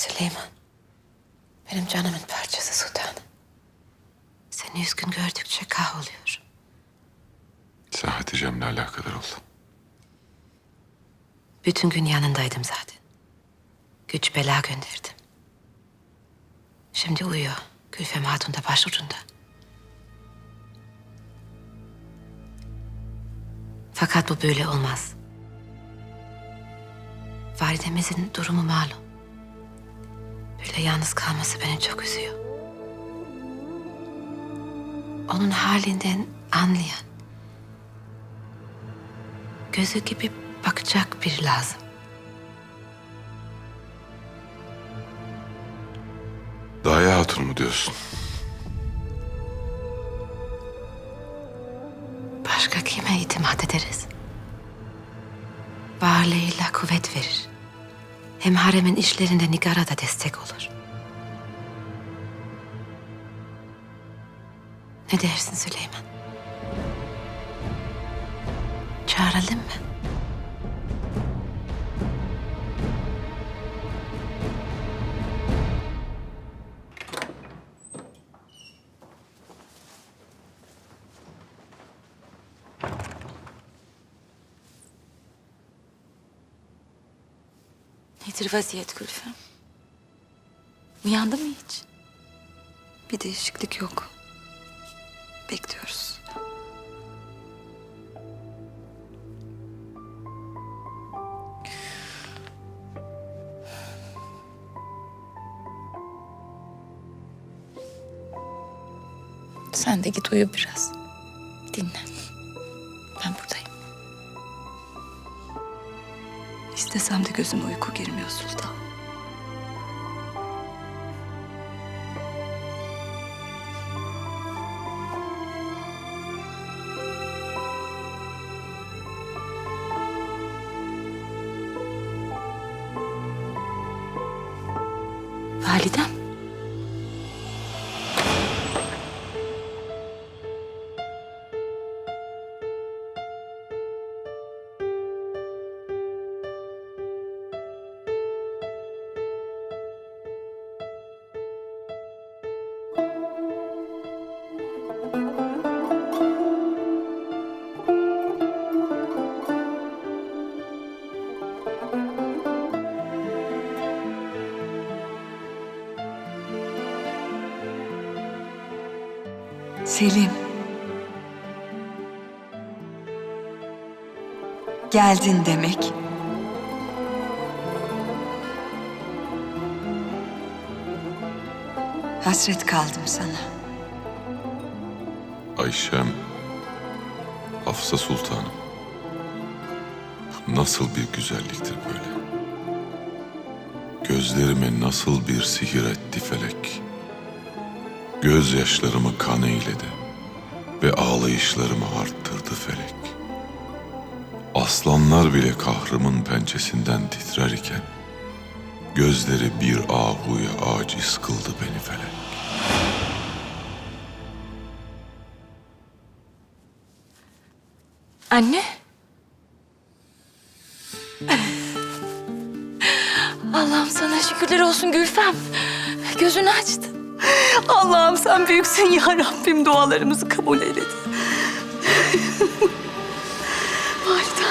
Süleyman. Benim canımın parçası sultanım. Seni üzgün gördükçe kahroluyorum. Sen Hatice'mle alakadar ol. Bütün gün yanındaydım zaten. Güç bela gönderdim. Şimdi uyuyor. Gülfem Hatun da başucunda. Fakat bu böyle olmaz. Validemizin durumu malum. Böyle yalnız kalması beni çok üzüyor. Onun halinden anlayan, gözü gibi bakacak biri lazım. Daya Hatun mu diyorsun? Başka kime itimat ederiz? Varlığıyla kuvvet verir. Hem haremin işlerinde Nigar'a da destek olur. Ne dersin Süleyman? Çağıralım mı? Nedir vaziyet Gülfem? Uyandı mı hiç? Bir değişiklik yok. Bekliyoruz. Sen de git uyu biraz. Dinlen. İstesem de gözüme uyku girmiyor Sultan. Validem. Selim. Geldin demek. Hasret kaldım sana. Ayşem, Hafsa Sultanım. Nasıl bir güzelliktir böyle? Gözlerime nasıl bir sihir etti felek? Gözyaşlarımı kan eyledi ve ağlayışlarımı arttırdı felek. Aslanlar bile kahrımın pençesinden titrer iken, gözleri bir ahuya aciz kıldı beni felek. Anne. Allah'ım sana şükürler olsun Gülfem. Gözünü açtın. Allah'ım sen büyüksün ya Rabbim dualarımızı kabul eyledi. Validem.